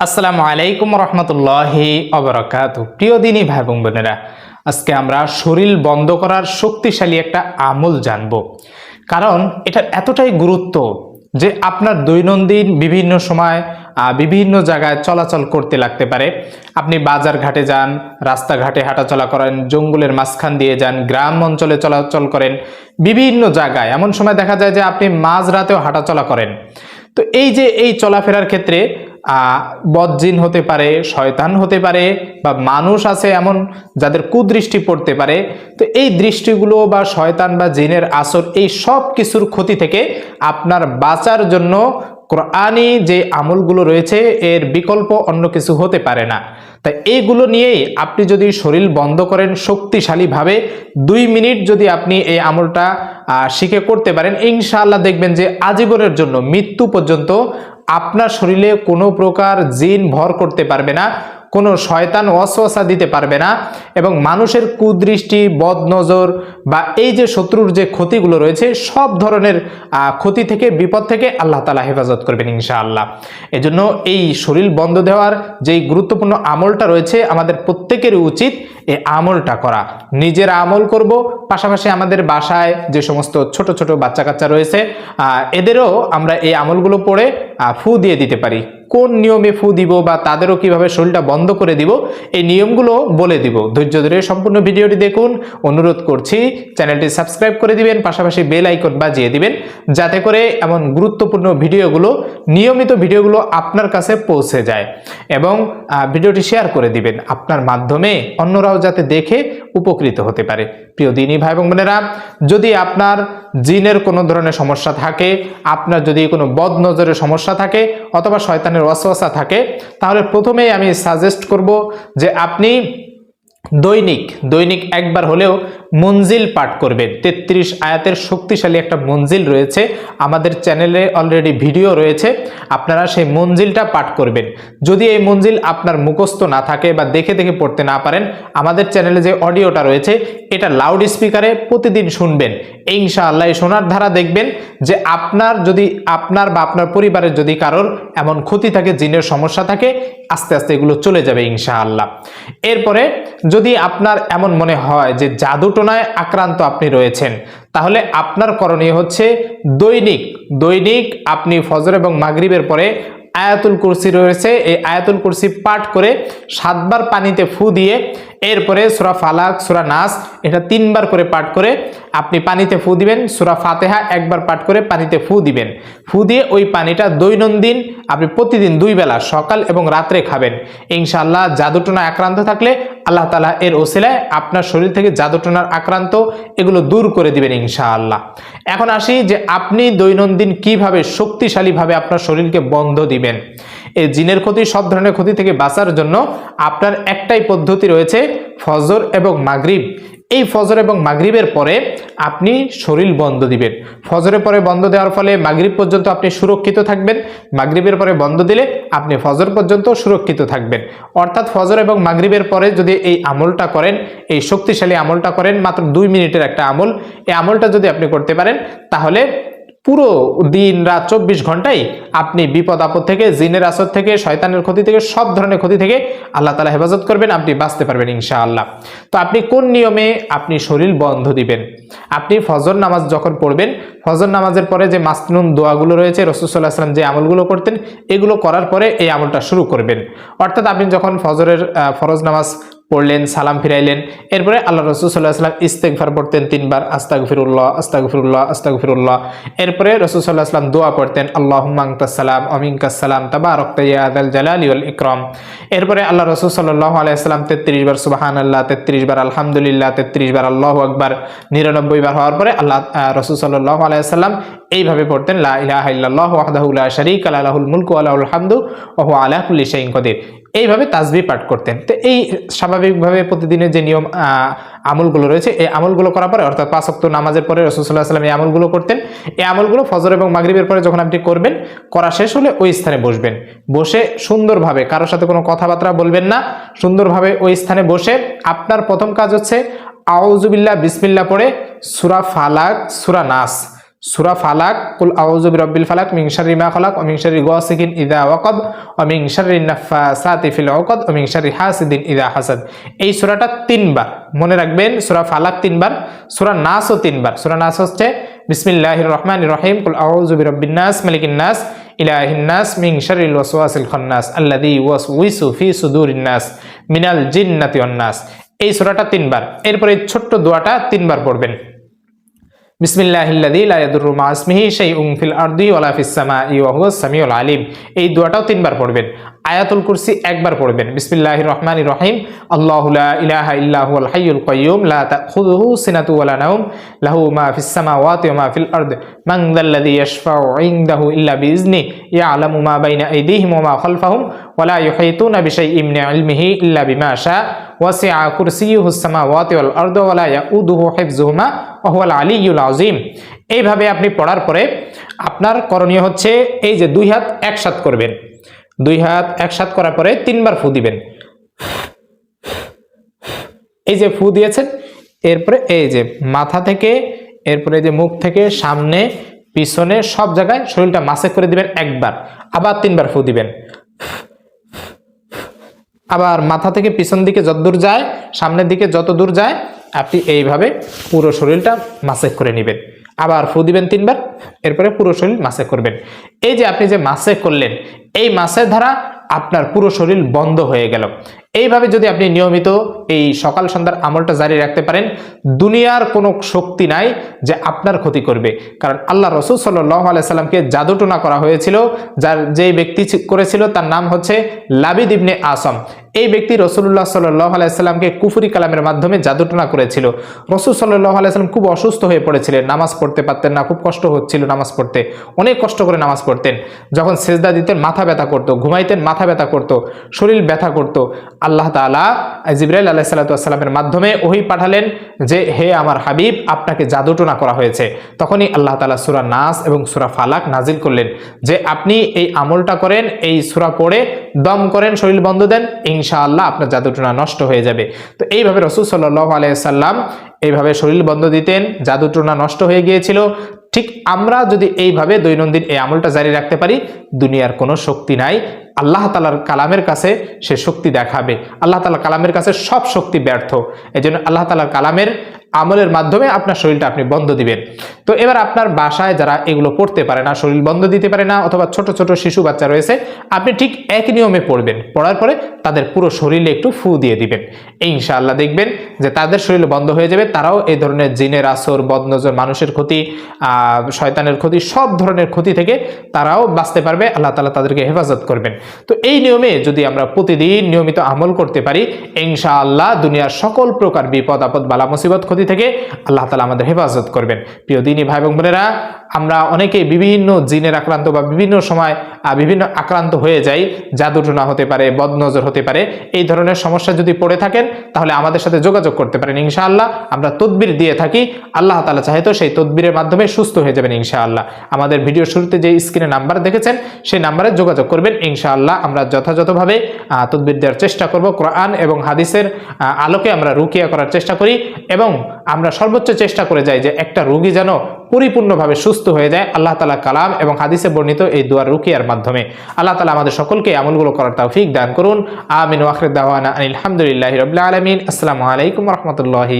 আসসালামু আলাইকুম রহমতুল্লাহি অবরাকাত। প্রিয় দিনী ভাই বোন বোনেরা, আজকে আমরা শরীর বন্ধ করার শক্তিশালী একটা আমল জানব। কারণ এটা এতটাই গুরুত্ব যে আপনার দৈনন্দিন বিভিন্ন সময় বিভিন্ন জায়গায় চলাচল করতে লাগতে পারে। আপনি বাজার ঘাটে যান, রাস্তাঘাটে হাঁটাচলা করেন, জঙ্গলের মাঝখান দিয়ে যান, গ্রাম অঞ্চলে চলাচল করেন, বিভিন্ন জায়গায়। এমন সময় দেখা যায় যে আপনি মাঝ রাতেও হাঁটাচলা করেন। তো এই যে এই চলাফেরার ক্ষেত্রে বদজিন হতে পারে, শয়তান হতে পারে, বা মানুষ আছে এমন যাদের কুদৃষ্টি পড়তে পারে, তো এই দৃষ্টিগুলো বা শয়তান বা জিনের আসর, এই সব কিছুর ক্ষতি থেকে আপনার বাঁচার জন্য কোরআনি যে আমলগুলো রয়েছে, এর বিকল্প অন্য কিছু হতে পারে না। তাই এইগুলো নিয়েই আপনি যদি শরীর বন্ধ করেন শক্তিশালীভাবে, দুই মিনিট যদি আপনি এই আমলটা শিখে করতে পারেন, ইনশাআল্লাহ দেখবেন যে আজীবনের জন্য মৃত্যু পর্যন্ত আপনার শরীরে কোনো প্রকার জিন ভর করতে পারবে না। কোনো শয়তান অসওয়াসা দিতে পারবে না এবং মানুষের কুদৃষ্টি, বদনজর বা এই যে শত্রুর যে ক্ষতিগুলো রয়েছে, সব ধরনের ক্ষতি থেকে, বিপদ থেকে আল্লাহ তালা হেফাজত করবেন ইনশাআল্লাহ। এজন্য এই শরীর বন্ধ দেওয়ার যেই গুরুত্বপূর্ণ আমলটা রয়েছে, আমাদের প্রত্যেকেরই উচিত এই আমলটা করা। নিজের আমল করব, পাশাপাশি আমাদের বাসায় যে সমস্ত ছোট ছোট বাচ্চা কাচ্চা রয়েছে এদেরও আমরা এই আমলগুলো পড়ে ফু দিয়ে দিতে পারি। কোন নিয়মে ফু দিব বা তাদেরও কীভাবে শরীরটা বন্ধ করে দিব, এই নিয়মগুলো বলে দিব। ধৈর্য ধরে সম্পূর্ণ ভিডিওটি দেখুন। অনুরোধ করছি, চ্যানেলটি সাবস্ক্রাইব করে দিবেন, পাশাপাশি বেল আইকন বাজিয়ে দিবেন, যাতে করে এমন গুরুত্বপূর্ণ ভিডিওগুলো, নিয়মিত ভিডিওগুলো আপনার কাছে পৌঁছে যায় এবং ভিডিওটি শেয়ার করে দিবেন। আপনার মাধ্যমে অন্যরাও যাতে দেখে উপকৃত হতে পারে। প্রিয় দিনী ভাই এবং বোনেরা, যদি আপনার জিনের কোনো ধরনের সমস্যা থাকে, আপনার যদি কোনো বদ নজরের সমস্যা থাকে অথবা শয়তানের অসওয়াসা থাকে, তাহলে প্রথমেই আমি সাজেস্ট করব যে আপনি দৈনিক দৈনিক একবার হলেও মঞ্জিল পাঠ করবেন তেত্রিশ আয়াতের শক্তিশালী একটা মঞ্জিল রয়েছে। আমাদের চ্যানেলে অলরেডি ভিডিও রয়েছে। আপনারা সেই মঞ্জিলটা পাঠ করবেন। যদি এই মঞ্জিল আপনার মুখস্থ না থাকে বা দেখে দেখে পড়তে না পারেন, আমাদের চ্যানেলে যে অডিওটা রয়েছে, এটা লাউড স্পিকারে প্রতিদিন শুনবেন। ইনশাআল্লাহ এই শোনার ধারা দেখবেন যে আপনার যদি, আপনার বা আপনার পরিবারের যদি কারোর এমন ক্ষতি থাকে, জিনের সমস্যা থাকে, আস্তে আস্তে এগুলো চলে যাবে ইনশাআল্লাহ। এরপরে যদি আপনার এমন মনে হয় যে জাদুটোনায় আক্রান্ত আপনি রয়েছেন। তাহলে আপনার করণীয় হচ্ছে দৈনিক দৈনিক আপনি ফজর এবং মাগরিবের পরে আয়াতুল কুরসি রয়েছে। এই আয়াতুল কুরসি পাঠ করে সাতবার পানিতে ফু দিয়ে এরপরে সুরা ফালাক, সুরা নাস, এটা তিনবার করে পাঠ করে আপনি পানিতে ফু দিবেন। সুরা ফাতেহা একবার পাঠ করে পানিতে ফু দিবেন। ফু দিয়ে ওই পানিটা দৈনন্দিন আপনি প্রতিদিন দুই বেলা সকাল এবং রাত্রে খাবেন। ইনশাআল্লাহ জাদুটনা আক্রান্ত থাকলে আল্লাহ তালা এর ওসিলায় আপনার শরীর থেকে জাদুটনার আক্রান্ত এগুলো দূর করে দিবেন ইনশাআল্লাহ। এখন আসি যে আপনি দৈনন্দিন কীভাবে শক্তিশালীভাবে আপনার শরীরকে বন্ধ দিবেন। এই জিনের ক্ষতি, সব ধরনের ক্ষতি থেকে বাঁচার জন্য আপনার একটাই পদ্ধতি রয়েছে ফজর এবং মাগরিব। এই ফজর এবং মাগরিবের পরে আপনি শরীর বন্ধ দিবেন। ফজরের পরে বন্ধ দেওয়ার ফলে মাগরিব পর্যন্ত আপনি সুরক্ষিত থাকবেন। মাগরিবের পরে বন্ধ দিলে আপনি ফজর পর্যন্ত সুরক্ষিত থাকবেন। অর্থাৎ ফজর এবং মাগরিবের পরে যদি এই আমলটা করেন, এই শক্তিশালী আমলটা করেন, মাত্র দুই মিনিটের একটা আমল, এই আমলটা যদি আপনি করতে পারেন, তাহলে পুরো দিন রাত চব্বিশ ঘন্টাই আপনি বিপদ আপদ থেকে, জিনের আসর থেকে, শয়তানের ক্ষতি থেকে, সব ধরনের ক্ষতি থেকে আল্লাহ তালা হেফাজত করবেন, আপনি বাঁচতে পারবেন ইনশাআল্লাহ। তো আপনি কোন নিয়মে আপনি শরীর বন্ধ দিবেন? আপনি ফজর নামাজ যখন পড়বেন, ফজর নামাজের পরে যে মাসনুন দোয়াগুলো রয়েছে রসুল্লাহ আসলাম যে আমলগুলো করতেন, এগুলো করার পরে এই আমলটা শুরু করবেন। অর্থাৎ আপনি যখন ফজরের ফরজ নামাজ পড়লেন, সালাম ফিরাইলেন। এরপরে আল্লাহ রসুল সাল্লাহ সাল্লাম ইস্তেকফার পড়তেন তিনবার আস্তাগ ফিরুল্লাহ আস্তাগ ফিরুল্লাহ আস্তাগ ফিরুল্লাহ এরপরে রসুল সাল্লাহ সাল্লাম দোয়া পড়তেন আল্লাহ মাংতাসালাম অমিনকাসালাম তাবা রক্তাল জালালি উল ইকরম। এরপরে আল্লাহ রসুল সাল্লাহ আলাইসাল্লাম তেত্রিশ বার সুবাহান আল্লাহ তেত্রিশ বার আলহামদুলিল্লাহ, তেত্রিশ বার আল্লাহ আকবার, নিরানব্বই বার হওয়ার পরে আল্লাহ রসুল সাল্লাহ আলাইসাল্লাম এইভাবে পড়তেন, লা ইলাহা ইল্লাল্লাহ ওয়াহদাহু লা শারীকা লা লাহুল মুলকু ওয়া লাহুল হামদু ওয়া হুয়া আলা কদির এইভাবে তাসবি পাঠ করতেন। তো এই স্বাভাবিকভাবে প্রতিদিনের যে নিয়ম আমলগুলো রয়েছে, এই আমলগুলো করার পরে, অর্থাৎ পাঁচ অক্ট নামাজের পরে রসুল্লাহ সাল্লাম এই আমলগুলো করতেন। এই আমলগুলো ফজর এবং মাগরিবের পরে যখন আপনি করবেন, করা শেষ হলে ওই স্থানে বসবেন। বসে সুন্দরভাবে, কারোর সাথে কোনো কথাবার্তা বলবেন না, সুন্দরভাবে ওই স্থানে বসে আপনার প্রথম কাজ হচ্ছে আউজুবিল্লাহ বিসমিল্লাহ পড়ে সুরা ফালাক, সুরা নাস। সুরা ফালাক, কুল আউযু রব্বিল ফালাক শাররি মা খালাক, ওয়া মিন শাররি গাসিকিন ইযা ওয়াকাব ওয়া মিন শাররি নাফাসাতি ফিল উকাদ ওয়া মিন শাররি হাসিদিন ইযা হাসাদ। এই সূরাটা তিনবার, মনে রাখবেন সূরা ফালাক তিনবার, সূরা নাসও তিনবার। সূরা নাস হচ্ছে, বিসমিল্লাহির রহমানির রহিম, কুল আউযু বিরাব্বিন নাস, মালিকিন নাস, ইলাহিন নাস, মিন শাররিল ওয়াসওয়াসিল খান্নাস, আল্লাযী ওয়াসউইসু ফি সুদুরিন নাস, মিনাল জিন্নাতি ওয়ান নাস। এই সূরাটা তিনবার। এরপরে ছোট্ট দোয়াটা তিনবার পড়বেন। আলিম এই দোয়াটাও তিনবার পড়বেন আয়াতুল কুরসি একবার পড়বেন বিসমিল্লাহির রহমানির রহিম আল্লাহু লা ইলাহা ইল্লা হুয়াল হাইয়ুল কাইয়্যুম লা তাখুযুহু সিনাতু ওয়ালা নাওম লাহু মা ফিস সামাওয়াতি ওয়া মা ফিল আরদ মান যাল্লাযী ইয়াশফাউ ইনদাহু ইল্লা বিইজনি ইয়ালামু মা বাইনা আইদিহিম ওয়া মা খালফাহুম ওয়া লা ইউহিতুনা বিশাইইন মিন ইলমিহি ইল্লা বিমা শা ওয়াসিআ কুরসিয়ুহু সামাওয়াতি ওয়াল আরদ ওয়া লা ইয়াউদুহু হিফযুহুমা ওয়া হুয়াল আলিয়্যুল আযীম। এইভাবে আপনি পড়ার পরে আপনার করণীয় হচ্ছে এই যে দুই হাত একসাথ করবেন। দুই হাত একসাথ করার পরে তিনবার ফু দিবেন। এই যে ফু দিয়েছেন, এরপরে এই যে মাথা থেকে, এরপরে যে মুখ থেকে, সামনে, পিছনে সব জায়গায় শরীরটা মাসে করে দিবেন একবার। আবার তিনবার ফু দিবেন। আবার মাথা থেকে পিছন দিকে যতদূর যায়, সামনের দিকে যত দূর যায়, আপনি এইভাবে পুরো শরীরটা মাসেক করে নেবেন। আবার ফু দিবেন তিনবার, এরপরে পুরো শরীর মাসেক করবেন। এই যে আপনি যে মাসেক করলেন, এই মাসের দ্বারা আপনার পুরো শরীর বন্ধ হয়ে গেল। এইভাবে যদি আপনি নিয়মিত এই সকাল সন্ধ্যার আমলটা জারি রাখতে পারেন, দুনিয়ার কোনো শক্তি নাই যে আপনার ক্ষতি করবে। কারণ আল্লাহ রসুল সাল্লাহ আলাইসাল্লামকে জাদুটোনা করা হয়েছিল, যার যেই ব্যক্তি করেছিল তার নাম হচ্ছে লাবিদ ইবনে আসম। এই ব্যক্তি রসুল্লাহ সাল্লাহ আলাইসাল্লামকে কুফুরি কালামের মাধ্যমে জাদুটোনা করেছিল। রসুল সাল্লাহ আলাইসাল্লাম খুব অসুস্থ হয়ে পড়েছিলেন, নামাজ পড়তে পারতেন না, খুব কষ্ট হচ্ছিল নামাজ পড়তে। অনেক কষ্ট করে নামাজ পড়তেন। যখন সেজদা দিতেন, মাথা ব্যথা করতো, ঘুমাইতেন, মাথা ব্যথা করতো, শরীর ব্যথা করতো। আল্লাহ তালা জিব্রাইল আলাহ সাল্লাতামের মাধ্যমে ওহি পাঠালেন যে, হে আমার হাবিব, আপনাকে জাদুটনা করা হয়েছে। তখনই আল্লাহ তালা সুরা নাস এবং সুরা ফালাক নাজিল করলেন যে, আপনি এই আমলটা করেন, এই সুরা পড়ে দম করেন, শরীর বন্ধ দেন, ইনশাআল্লাহ আপনার জাদুটোনা নষ্ট হয়ে যাবে। তো এইভাবে রসুল সাল্লাহ আলাইসাল্লাম এইভাবে শরীর বন্ধ দিতেন, জাদুটোনা নষ্ট হয়ে গিয়েছিল। ঠিক আমরা যদি এইভাবে দৈনন্দিন এই আমলটা জারি রাখতে পারি, দুনিয়ার কোনো শক্তি নাই। আল্লাহ তালার কালামের কাছে সে শক্তি দেখাবে। আল্লাহ তালা কালামের কাছে সব শক্তি ব্যর্থ। এই জন্য আল্লাহ তালার কালামের আমলের মাধ্যমে আপনার শরীরটা আপনি বন্ধ দিবেন। তো এবার আপনার বাসায় যারা এগুলো পড়তে পারে না, শরীর বন্ধ দিতে পারে না, অথবা ছোট ছোট শিশু বাচ্চা রয়েছে, আপনি ঠিক এক নিয়মে পড়বেন। পড়ার পরে তাদের পুরো শরীরে একটু ফু দিয়ে দিবেন। ইনশাআল্লাহ দেখবেন যে তাদের শরীর বন্ধ হয়ে যাবে, তারাও এই ধরনের জিনের আসর, বদনজর, মানুষের ক্ষতি শয়তানের ক্ষতি, সব ধরনের ক্ষতি থেকে তারাও বাঁচতে পারবে, আল্লাহ তালা তাদেরকে হেফাজত করবেন। তো এই নিয়মে যদি আমরা প্রতিদিন নিয়মিত আমল করতে পারি, ইনশাআল্লাহ দুনিয়ার সকল প্রকার বিপদ, আপদ, বালা, মুসিবত, ক্ষতি থেকে আল্লাহ তালা আমাদের হেফাজত করবেন। প্রিয় দিনী ভাই এবং বোনেরা, আমরা অনেকে বিভিন্ন জিনের আক্রান্ত বা বিভিন্ন সময় বিভিন্ন আক্রান্ত হয়ে যাই, জাদুটনা হতে পারে, বদনজর হতে পারে, এই ধরনের সমস্যা যদি পড়ে থাকেন, তাহলে আমাদের সাথে যোগাযোগ করতে পারেন ইনশাআল্লাহ। আমরা তদবির দিয়ে থাকি, আল্লাহ তালা চাহে তো সেই তদবিরের মাধ্যমে সুস্থ হয়ে যাবেন ইনশাআল্লাহ। আমাদের ভিডিও শুরুতে যে স্ক্রিনে নাম্বার দেখেছেন, সেই নাম্বারে যোগাযোগ করবেন ইনশাআল্লাহ। আমরা যথাযথভাবে তদবির দেওয়ার চেষ্টা করব, কোরআন এবং হাদিসের আলোকে আমরা রুকিয়া করার চেষ্টা করি এবং আমরা সর্বোচ্চ চেষ্টা করে যাই যে একটা রুগী যেন পরিপূর্ণভাবে সুস্থ হয়ে যায়। আল্লাহ তালা কালাম এবং হাদিসে বর্ণিত এই দুয়ার রুকিয়ার মাধ্যমে। আল্লাহ তালা আমাদের সকলকে আমলগুলো করার তৌফিক দান করুন। আমিন ওয়াখর দাওয়ানা আলহামদুলিল্লাহ রবিল্লা আলমিন। আসসালামু আলাইকুম রহমতুল্লাহি